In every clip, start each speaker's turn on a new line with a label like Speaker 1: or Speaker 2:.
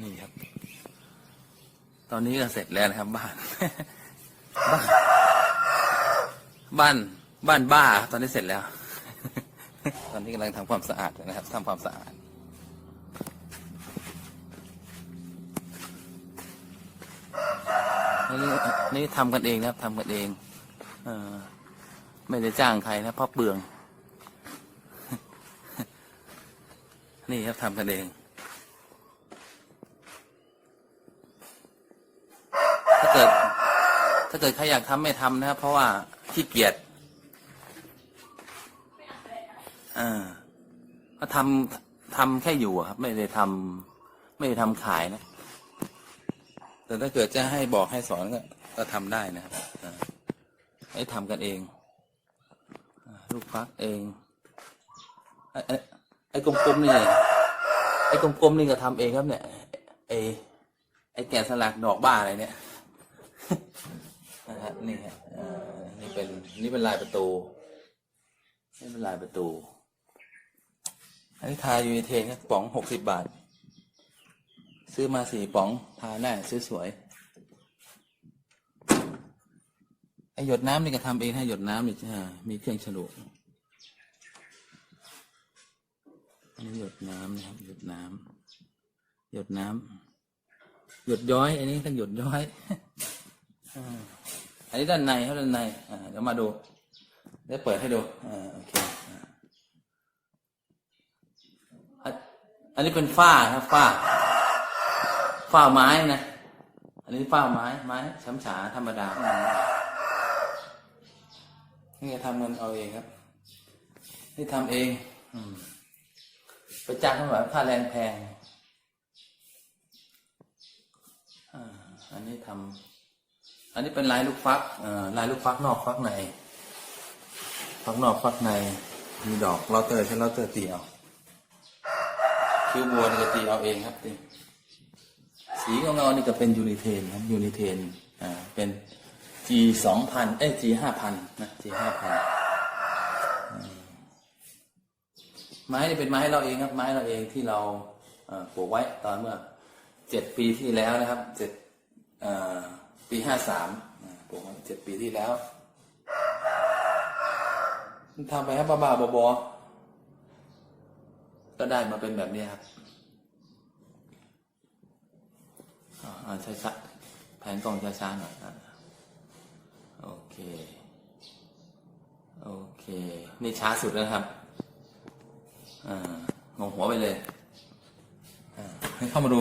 Speaker 1: นี่ครับ ตอนนี้ก็เสร็จแล้วนะครับ บ้าน บ้านบ้านบ้านบ้า ตอนนี้เสร็จแล้ว ตอนนี้กำลังทำความสะอาดนะครับทำความสะอาดนี่นี่ทำกันเองนะครับทำกันเองเออไม่ได้จ้างใครนะเพราะเปลือง นี่ครับทำกันเอง ถ้าเกิด ถ้าเกิดใครอยากทำไม่ทำนะครับ เพราะว่าขี้เกียจอ่าก็ทำทำแค่อยู่ครับ ไม่ได้ทำไม่ได้ทำขายนะ แต่ถ้าเกิดจะให้บอกให้สอนก็ก็ทำได้นะครับให้ทำกันเองลูกฟักเองไอ้ไอ้ไอ้กลมๆนี่ไอ้กลมๆนี่ก็ทำเองครับเนี่ยไอ้ไอ้แกะสลักดอกบ้าอะไรเนี่ย นะฮะนี่ฮะนี่เป็นนี่เป็นลายประตูนี่เป็นลายประตู อันนี้ทายูเทนครับป๋องหกสิบบาท ซื้อมาสี่ป๋องทาหน้าซื้อสวยไอหยดน้ำนี่ก็ทำเองให้หยดน้ำนี่มีเครื่องฉลุอันนี้หยดน้ำนะครับหยดน้ำหยดน้ำหยดย้อย อันนี้ต้องหยดย้อยอ่า อันนี้ด้านในครับด้านในอ่าเดี๋ยวมาดูเดี๋ยวเปิดให้ดูอ่าโอเคอันนี้เป็นฝ้าครับฝ้า ฝ้าไม้นะ อันนี้ฝ้าไม้ไม้ช้ำฉาธรรมดานี่ทำเงินเอาเองครับ นี่ทำเองอืไปจ้างเขาแบบค่าแรงแพงอ่าอันนี้ทำ อันนี้เป็นลายลูกฟักลายลูกฟักนอกฟักใน ฟักนอกฟักใน มีดอกเราเตอร์ใช้เราเตอร์ตีเอาคิ้วบัวนี่ก็ตีเอาเองครับตีสีของเรานี่ก็เป็นยูนิเทนครับยูนิเทน อ่า เป็น G สองพันเอ้ย G ห้าพันนะ G ห้าพันไม้นี่เป็นไม้เราเองครับ ไม้เราเองที่เราปลูกไว้ตอนเมื่อเจ็ดปีที่แล้วนะครับเจ็ดอ่อ ปีห้าสามปลูกมาเจ็ดปีที่แล้ว ทำไปให้บ้าๆบอๆก็ได้มาเป็นแบบนี้ครับอ่าอ่าช้าๆแผนกล้องช้าๆหน่อยโอเค โอเค นี่ช้าสุดแล้วนะครับอ่างงหัวไปเลยอ่าให้เข้ามาดู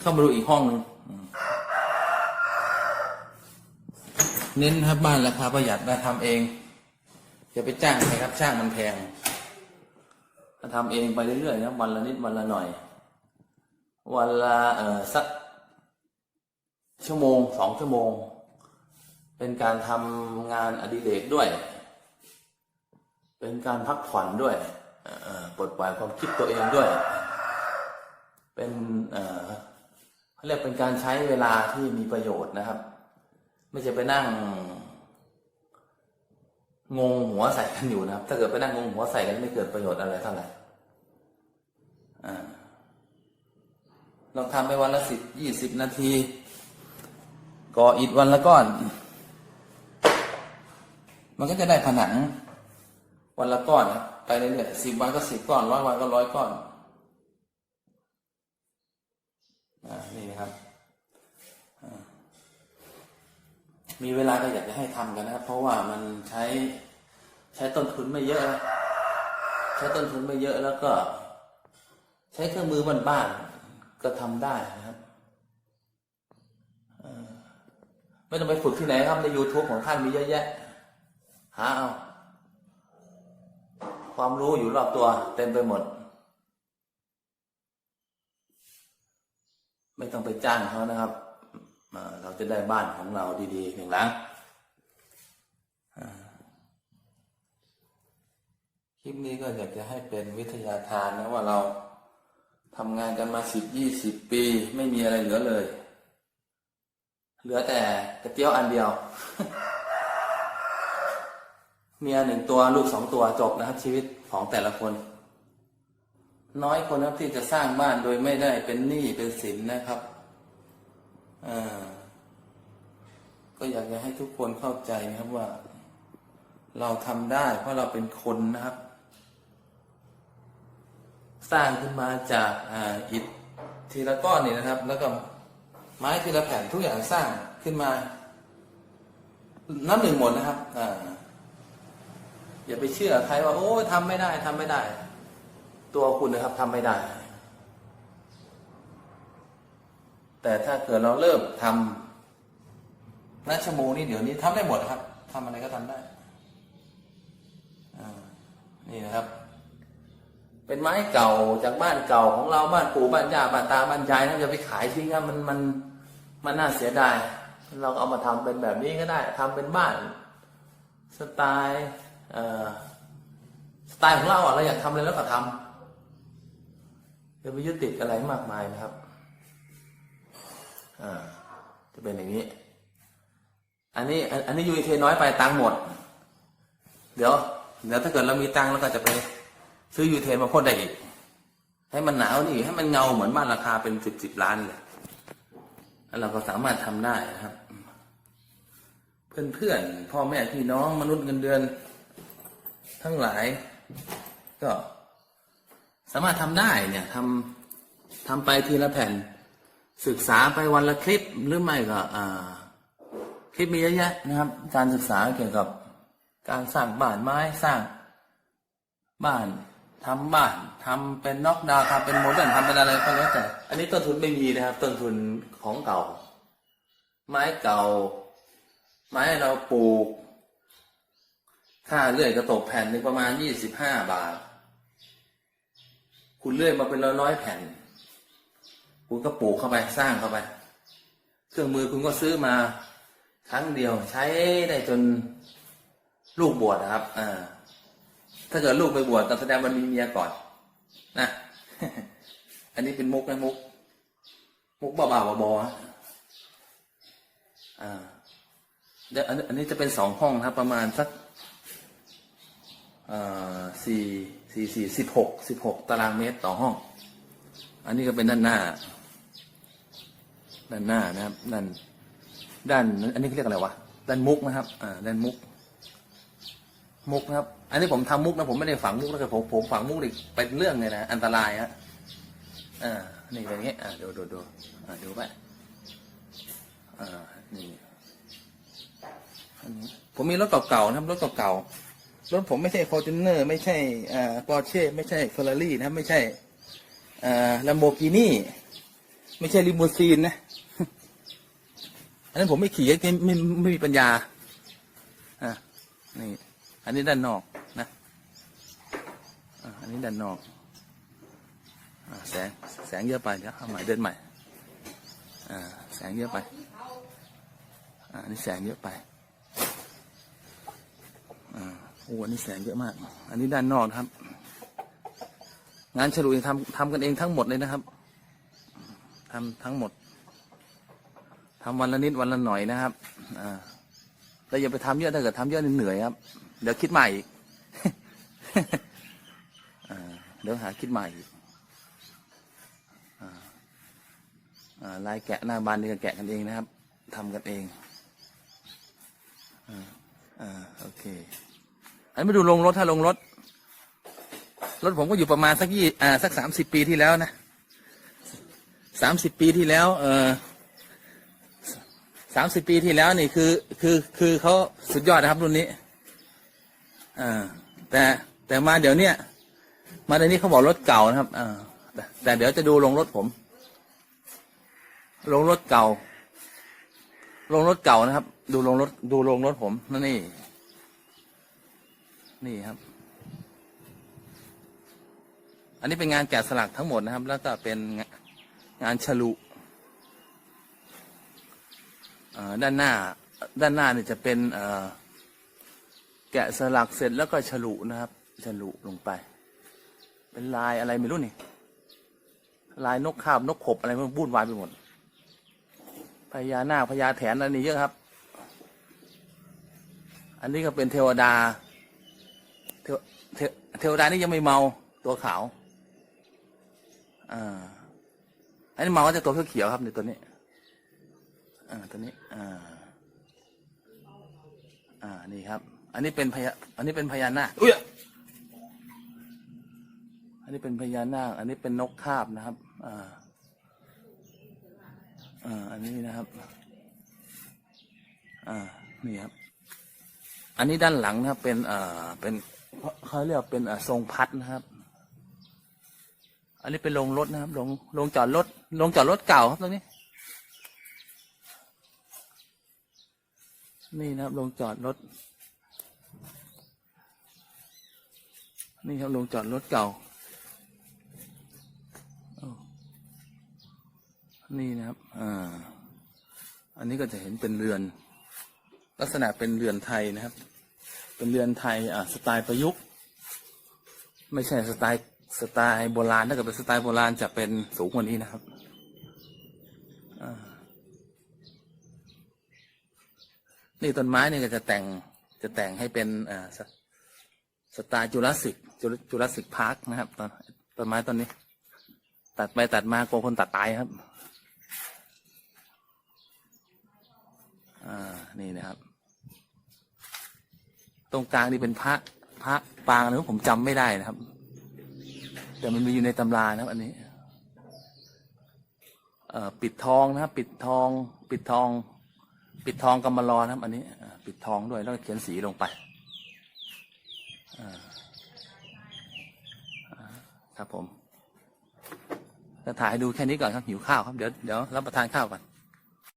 Speaker 1: เข้ามาดูอีกห้องหนึง เน้นครับบ้านราคาประหยัดมาทำเองอย่าไปจ้างใครครับจ้างมันแพงมาทำเองไปเรื่อยๆนะวันละนิดวันละหน่อย วันละเออสักชั่วโมงสองชั่วโมง เป็นการทำงานอดิเรกด้วย เป็นการพักผ่อนด้วยปลดปล่อยความคิดตัวเองด้วย เป็นอ่อเขาเรียกเป็นการใช้เวลาที่มีประโยชน์นะครับ ไม่จะไปนั่ง งงหัวใส่กันอยู่นะครับ ถ้าเกิดไปนั่งงงหัวใส่กันไม่เกิดประโยชน์อะไรเท่าไหร่อ่าเราทำไปวันละสิบยี่สิบนาที ก่ออิฐวันละก้อน มันก็จะได้ผนัง วันละก้อนครับไปเรื่อยๆสิบวันก็สิบก้อนร้อยวันก็ร้อยก้อน อ่า นี่นะครับ มีเวลาก็อยากจะให้ทำกันนะครับ เพราะว่ามันใช้ใช้ต้นทุนไม่เยอะ ใช้ต้นทุนไม่เยอะแล้วก็ ใช้เครื่องมือบ้านๆก็ทำได้นะครับไม่ต้องไปฝึกที่ไหนครับใน YouTube ของท่านมีเยอะแยะ หาเอา ความรู้อยู่รอบตัว เต็มไปหมด ไม่ต้องไปจ้างเขานะครับ จะได้บ้านของเราดีๆหนึ่งหลังคลิปนี้ก็อยากจะให้เป็นวิทยาทานนะว่าเราทำงานกันมาสิบยี่สิบปี ไม่มีอะไรเหลือเลย เหลือแต่กระเจียวอันเดียวเมียหนึ่งตัวลูกสองตัวจบนะครับ ชีวิตของแต่ละคน น้อยคนครับที่จะสร้างบ้านโดยไม่ได้เป็นหนี้เป็นสินนะครับอ่า ก็อยากจะให้ทุกคนเข้าใจนะครับว่า เราทำได้ เพราะเราเป็นคนนะครับ สร้างขึ้นมาจากอ่าอิฐทีละก้อนนี่นะครับ แล้วก็ไม้ทีละแผ่นทุกอย่างสร้างขึ้นมานับหนึ่งหมดนะครับอ่าอย่าไปเชื่อใครว่า โอ้ยทำไม่ได้ทำไม่ได้ ตัวคุณนะครับทำไม่ได้ แต่ถ้าเกิดเราเริ่มทำ นัชโมนี่เดี๋ยวนี้ทำได้หมดครับทำอะไรก็ทำได้อนี่นะครับ เป็นไม้เก่าจากบ้านเก่าของเราบ้านปู่บ้านย่าบ้านตาบ้านยายนะจะไปขายทิ้งครับมันมันมันน่าเสียดาย เราก็เอามาทำเป็นแบบนี้ก็ได้ทำเป็นบ้าน สไตล์เอ่อสไตล์ของเราอะเราอยากทำอะไรแล้วก็ทำจะไปยึดติดอะไรมากมายนะครับ อ่า จะเป็นอย่างนี้ อันนี้อันนี้ยูเทน้อยไปตังหมด เดี๋ยวเดี๋ยวถ้าเกิดเรามีตังเราก็จะไปซื้อยูเทนมาพ่นได้อีก ให้มันหนาวนี่ให้มันเงาเหมือนบ้านราคาเป็นสิบสิบล้านเลยแล้วเราก็สามารถทำได้นะครับ เพื่อนเพื่อนๆพ่อแม่พี่น้องมนุษย์เงินเดือน ทั้งหลาย ก็ สามารถทำได้เนี่ยทำทำไปทีละแผ่น ศึกษาไปวันละคลิปหรือไม่ก็อ่า ลิปมีเยอะแยะนะครับ การศึกษาเกี่ยวกับการสร้างบ้านไม้สร้าง บ้านทำบ้านทำเป็นน็อกดาวทำเป็นโมเดิร์นทำเป็นอะไรก็แล้วแต่ อันนี้ต้นทุนไม่มีนะครับ ต้นทุนของเก่า ไม้เก่า ไม้เราปลูก ค่าเลื่อยกระตกแผ่นหนึ่งประมาณยี่สิบห้าบาท คุณเลื่อยมาเป็นร้อยๆแผ่น คุณก็ปลูกเข้าไปสร้างเข้าไป เครื่องมือคุณก็ซื้อมา ครั้งเดียวใช้ได้จนลูกบวชนะครับ อ่า ถ้าเกิดลูกไปบวชก็แสดงมันมีเมียก่อนนะ อันนี้เป็นมุกนะมุก มุกบ้าๆบอๆฮะอ่าเดี๋ยวอันนี้อันนี้จะเป็นสองห้องครับ ประมาณสักอ่าสี่สี่สี่สิบหกสิบหกตารางเมตรต่อห้อง อันนี้ก็เป็นด้านหน้า ด้านหน้านะครับด้าน ด้านอันนี้เรียกอะไรวะด้านมุกนะครับอ่าด้านมุก มุกนะครับ อันนี้ผมทำมุกนะผมไม่ได้ฝังมุกนะแต่ผมผมฝังมุกอีกเป็นเรื่องเลยนะอันตรายฮะอ่านี่เป็นอย่างงี้อ่าดูดูดูอ่าดูไปอ่านี่อันนี้ผมมีรถเก่าๆนะครับรถเก่าๆรถผมไม่ใช่ฟอร์จูเนอร์ไม่ใช่อ่าปอร์เช่ไม่ใช่เฟอร์รารี่นะไม่ใช่อ่าลัมโบกินี่ไม่ใช่ลิมูซีนนะ นั้นผมไม่ขี่ไม่ไม่ไม่มีปัญญาอ่านี่ อันนี้ด้านนอกนะอ่าอันนี้ด้านนอกอ่าแสงแสงเยอะไปเดี๋ยวเอาใหม่เดินใหม่อ่าแสงเยอะไปอ่าอันนี้แสงเยอะไปอ่าโอ้อันนี้แสงเยอะมาก อันนี้ด้านนอกนะครับ งานฉลุยทำทำกันเองทั้งหมดเลยนะครับทำทั้งหมด ทำวันละนิดวันละหน่อยนะครับอ่าแต่อย่าไปทำเยอะถ้าเกิดทำเยอะเหนื่อยครับ เดี๋ยวคิดใหม่อีกเดี๋ยวหาคิดใหม่อีกอ่าอ่าลายแกะหน้าบานนี่ก็แกะกันเองนะครับทำกันเองอ่าอ่าโอเค อันนมาดูลงรถถ้าลงรถ รถผมก็อยู่ประมาณสักยี่อ่าสักสามสิบปีที่แล้วนะสามสิบปีที่แล้ว เออ สามสิบปีที่แล้วนี่คือคือคือเขาสุดยอดนะครับรุ่นนี้อ่าแต่แต่มาเดี๋ยวเนี้ยมาเดี๋ยวนี้เขาบอกรถเก่านะครับอ่าแต่แต่เดี๋ยวจะดูลงรถผม ลงรถเก่า ลงรถเก่านะครับ ดูลงรถดูลงรถผมนั่นนี่ นี่ครับ อันนี้เป็นงานแกะสลักทั้งหมดนะครับ แล้วก็เป็นงานฉลุ ด้านหน้าด้านหน้าเนี่ยจะเป็นแกะสลักเสร็จแล้วก็ฉลุนะครับ ฉลุลงไป เป็นลายอะไรไม่รู้นี่ ลายนกคาบนกขบอะไรมันวุ่นวายไปหมดพญานาคพญาแถนอะไรนี่เยอะครับ อันนี้ก็เป็นเทวดาเทวเทเทวดานี่ยังไม่เมาตัวขาว อ่า อันนี้เมาจะตัวเขียวครับในตัวนี้ อ่าตัวนี้อ่าอ่านี่ครับ อันนี้เป็นพญาอันนี้เป็นพญานาคอุ้ยอันนี้เป็นพญานาค อันนี้เป็นนกคาบนะครับ อ่า อ่า อันนี้นะครับ อ่า นี่ครับ อันนี้ด้านหลังนะครับ เป็นเอ่อเป็นเขาเรียกว่าเป็นเอ่อทรงพัดนะครับ อันนี้เป็นโรงรถนะครับ โรง โรงจอดรถ โรงจอดรถเก่าครับตรงนี้ นี่นะครับโรงจอดรถ นี่ครับโรงจอดรถเก่า นี่นะครับ อ่า อันนี้ก็จะเห็นเป็นเรือน ลักษณะเป็นเรือนไทยนะครับ เป็นเรือนไทย อ่า สไตล์ประยุกต์ ไม่ใช่สไตล์ สไตล์โบราณ ถ้าเกิดเป็นสไตล์โบราณจะเป็นสูงกว่านี้นะครับอ่า นี่ต้นไม้เนี่ยก็จะแต่งจะแต่งให้เป็นสสไตล์จูราสสิกจูราสสิกพาร์คนะครับต้นต้นไม้ต้นนี้ ตัดไปตัดมากลัวคนตัดตายครับอ่านี่นะครับ ตรงกลางนี่เป็นพระพระปางนะผมจำไม่ได้นะครับ แต่มันมีอยู่ในตำรานะครับ อันนี้ เอ่อปิดทองนะครับ ปิดทอง ปิดทอง ปิดทองกำมะลอนะครับ อันนี้ปิดทองด้วยแล้วเขียนสีลงไปครับผมจะถ่ายให้ดูแค่นี้ก่อนครับหิวข้าวครับเดี๋ยวเดี๋ยวรับประทานข้าวก่อน